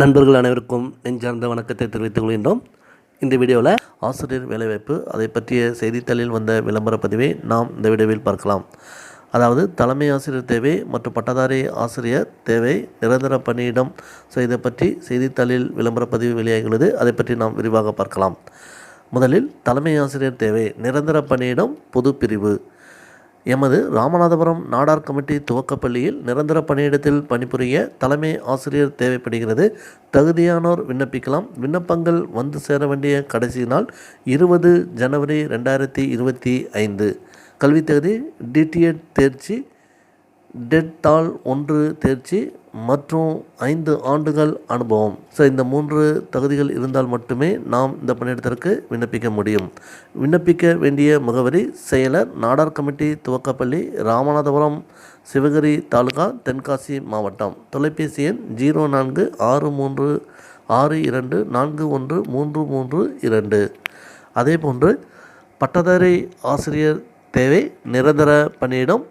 நண்பர்கள் அனைவருக்கும் நெஞ்சார்ந்த வணக்கத்தை தெரிவித்துக் கொள்கின்றோம். இந்த வீடியோவில் ஆசிரியர் வேலைவாய்ப்பு அதை பற்றிய செய்தித்தாளில் வந்த விளம்பர பதிவை நாம் இந்த வீடியோவில் பார்க்கலாம். அதாவது தலைமை ஆசிரியர் தேவை மற்றும் பட்டதாரி ஆசிரியர் தேவை நிரந்தர பணியிடம் ஸோ இதை பற்றி செய்தித்தாளில் விளம்பர பதிவு வெளியாகியுள்ளது. அதை பற்றி நாம் விரிவாக பார்க்கலாம். முதலில் தலைமை ஆசிரியர் தேவை நிரந்தர பணியிடம் பொது பிரிவு. எமது ராமநாதபுரம் நாடார் கமிட்டி துவக்கப்பள்ளியில் நிரந்தர பணியிடத்தில் பணிபுரிய தலைமை ஆசிரியர் தேவைப்படுகிறது. தகுதியானோர் விண்ணப்பிக்கலாம். விண்ணப்பங்கள் வந்து சேர வேண்டிய கடைசி நாள் இருபது ஜனவரி ரெண்டாயிரத்தி இருபத்தி ஐந்து. கல்வித் தகுதி டிடிஎட் தேர்ச்சி டெட் தாள் ஒன்று தேர்ச்சி மற்றும் ஐந்து ஆண்டுகள் அனுபவம். ஸோ இந்த மூன்று தகுதிகள் இருந்தால் மட்டுமே நாம் இந்த பணியிடத்திற்கு விண்ணப்பிக்க முடியும். விண்ணப்பிக்க வேண்டிய முகவரி செயலர் நாடார் கமிட்டி துவக்கப்பள்ளி ராமநாதபுரம் சிவகிரி தாலுகா தென்காசி மாவட்டம். தொலைபேசி எண் ஜீரோ நான்கு ஆறு மூன்று ஆறு இரண்டு நான்கு ஒன்று மூன்று மூன்று இரண்டு. அதேபோன்று பட்டதாரி ஆசிரியர் தேவை நிரந்தர பணியிடம்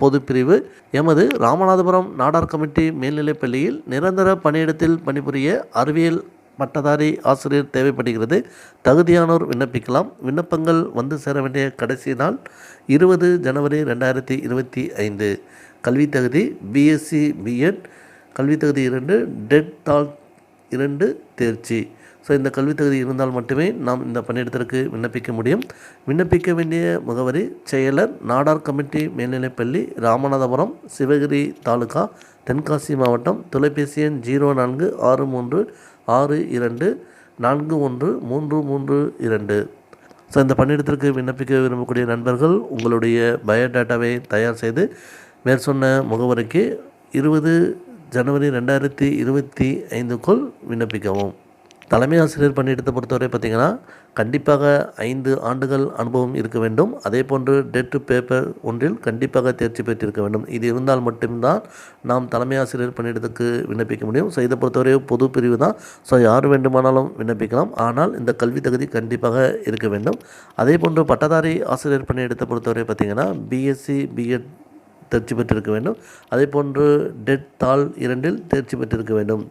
பொதுப்பிரிவு. எமது ராமநாதபுரம் நாடார் கமிட்டி மேல்நிலைப் பள்ளியில் நிரந்தர பணியிடத்தில் பணிபுரிய அறிவியல் பட்டதாரி ஆசிரியர் தேவைப்படுகிறது. தகுதியானோர் விண்ணப்பிக்கலாம். விண்ணப்பங்கள் வந்து சேர வேண்டிய கடைசி நாள் இருபது ஜனவரி ரெண்டாயிரத்தி இருபத்தி ஐந்து. கல்வித் தகுதி பிஎஸ்சி பிஎட் கல்வித் தகுதி இரண்டு டெட் தால் இரண்டு தேர்ச்சி. ஸோ இந்த கல்வித் தகுதி இருந்தால் மட்டுமே நாம் இந்த பணியிடத்திற்கு விண்ணப்பிக்க முடியும். விண்ணப்பிக்க வேண்டிய முகவரி செயலர் நாடார் கமிட்டி மேல்நிலைப்பள்ளி ராமநாதபுரம் சிவகிரி தாலுகா தென்காசி மாவட்டம் தொலைபேசி எண் ஜீரோ நான்கு ஆறு மூன்று ஆறு இரண்டு நான்கு ஒன்று மூன்று மூன்று இரண்டு. ஸோ இந்த பணியிடத்திற்கு விண்ணப்பிக்க விரும்பக்கூடிய நண்பர்கள் உங்களுடைய பயோடேட்டாவை தயார் செய்து மேற்சொன்ன முகவரிக்கு இருபது ஜனவரி ரெண்டாயிரத்தி இருபத்தி ஐந்துக்குள் விண்ணப்பிக்கவும். தலைமை ஆசிரியர் பணியிடத்தை பொறுத்தவரை பார்த்திங்கன்னா கண்டிப்பாக ஐந்து ஆண்டுகள் அனுபவம் இருக்க வேண்டும். அதே போன்று டெட் பேப்பர் ஒன்றில் கண்டிப்பாக தேர்ச்சி பெற்றிருக்க வேண்டும். இது இருந்தால் மட்டும்தான் நாம் தலைமை ஆசிரியர் பணியிடத்துக்கு விண்ணப்பிக்க முடியும். ஸோ இதை பொறுத்தவரை பொது பிரிவு தான். ஸோ யார் வேண்டுமானாலும் விண்ணப்பிக்கலாம். ஆனால் இந்த கல்வி தகுதி கண்டிப்பாக இருக்க வேண்டும். அதே போன்று பட்டதாரி ஆசிரியர் பணியிடத்தை பொறுத்தவரை பார்த்திங்கன்னா பிஎஸ்சி பிஎட் தேர்ச்சி பெற்றிருக்க வேண்டும். அதே போன்று டெட் தாள் இரண்டில் தேர்ச்சி பெற்றிருக்க வேண்டும்.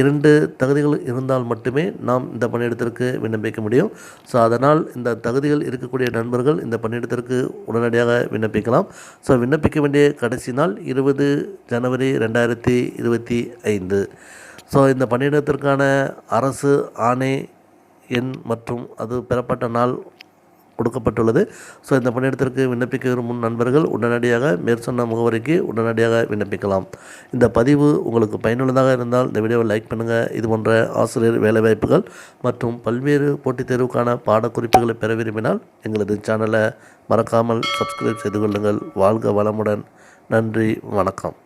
இரண்டு தகுதிகள் இருந்தால் மட்டுமே நாம் இந்த பணியிடத்திற்கு விண்ணப்பிக்க முடியும். ஸோ அதனால் இந்த தகுதிகள் இருக்கக்கூடிய நண்பர்கள் இந்த பணியிடத்திற்கு உடனடியாக விண்ணப்பிக்கலாம். ஸோ விண்ணப்பிக்க வேண்டிய கடைசி நாள் இருபது ஜனவரி ரெண்டாயிரத்தி இருபத்தி ஐந்து. ஸோ இந்த பணியிடத்திற்கான அரசு ஆணை எண் மற்றும் அது பெறப்பட்ட நாள் கொடுக்கப்பட்டுள்ளது. ஸோ இந்த பணியிடத்திற்கு விண்ணப்பிக்க விரும்பும் நண்பர்கள் உடனடியாக மேற்சொன்ன முகவரிக்கு உடனடியாக விண்ணப்பிக்கலாம். இந்த பதிவு உங்களுக்கு பயனுள்ளதாக இருந்தால் இந்த வீடியோவை லைக் பண்ணுங்கள் இது போன்ற ஆசிரியர் வேலைவாய்ப்புகள் மற்றும் பல்வேறு போட்டித் தேர்வுக்கான பாடக்குறிப்புகளை பெற விரும்பினால் எங்களது சேனலை மறக்காமல் சப்ஸ்கிரைப் செய்து கொள்ளுங்கள். வாழ்க வளமுடன். நன்றி வணக்கம்.